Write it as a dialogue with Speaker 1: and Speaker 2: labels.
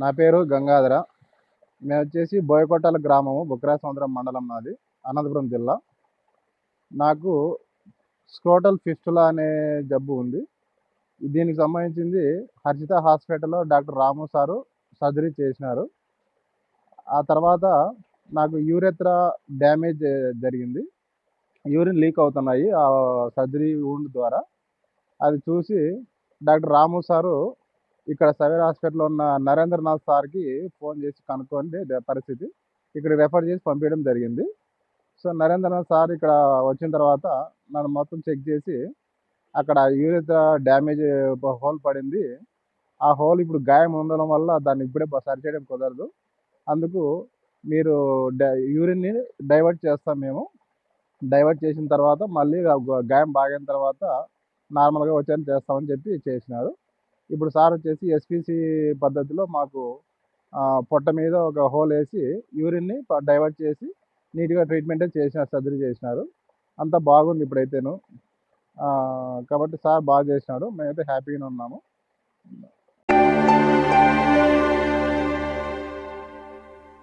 Speaker 1: నా పేరు గంగాధర. మేము వచ్చేసి బోయకొట్టాల గ్రామము బుక్రాసముద్రం మండలం నాది అనంతపురం జిల్లా. నాకు స్క్రోటల్ ఫిస్టులా అనే జబ్బు ఉంది. దీనికి సంబంధించింది హర్షిత హాస్పిటల్లో డాక్టర్ రాము సారు సర్జరీ చేసినారు. ఆ తర్వాత నాకు యూరెత్రా డ్యామేజ్ జరిగింది. యూరిన్ లీక్ అవుతున్నాయి ఆ సర్జరీ wound ద్వారా. అది చూసి డాక్టర్ రాము సారు ఇక్కడ సవేర్ హాస్పిటల్లో ఉన్న నరేంద్రనాథ్ సార్కి ఫోన్ చేసి కనుక్కోండి పరిస్థితి. ఇక్కడ రెఫర్ చేసి పంపించడం జరిగింది. సో నరేంద్రనాథ్ సార్ ఇక్కడ వచ్చిన తర్వాత నన్ను మొత్తం చెక్ చేసి అక్కడ యూరిత డ్యామేజ్ హోల్ పడింది. ఆ హోల్ ఇప్పుడు గాయం ఉండడం వల్ల దాన్ని ఇప్పుడే సరి చేయడం కుదరదు. అందుకు మీరు యూరిన్ని డైవర్ట్ చేస్తాం మేము. డైవర్ట్ చేసిన తర్వాత మళ్ళీ గాయం బాగిన తర్వాత నార్మల్గా వచ్చేది చేస్తామని చెప్పి చేసినారు. ఇప్పుడు సార్ వచ్చేసి ఎస్పిసి పద్ధతిలో మాకు పొట్ట మీద ఒక హోల్ వేసి యూరిన్ని డైవర్ట్ చేసి నీట్గా ట్రీట్మెంట్ చేసినారు సర్జరీ చేసినారు. అంతా బాగుంది ఇప్పుడైతేను. కాబట్టి సార్ బాగా చేసినాడు. మేమైతే హ్యాపీగానే ఉన్నాము.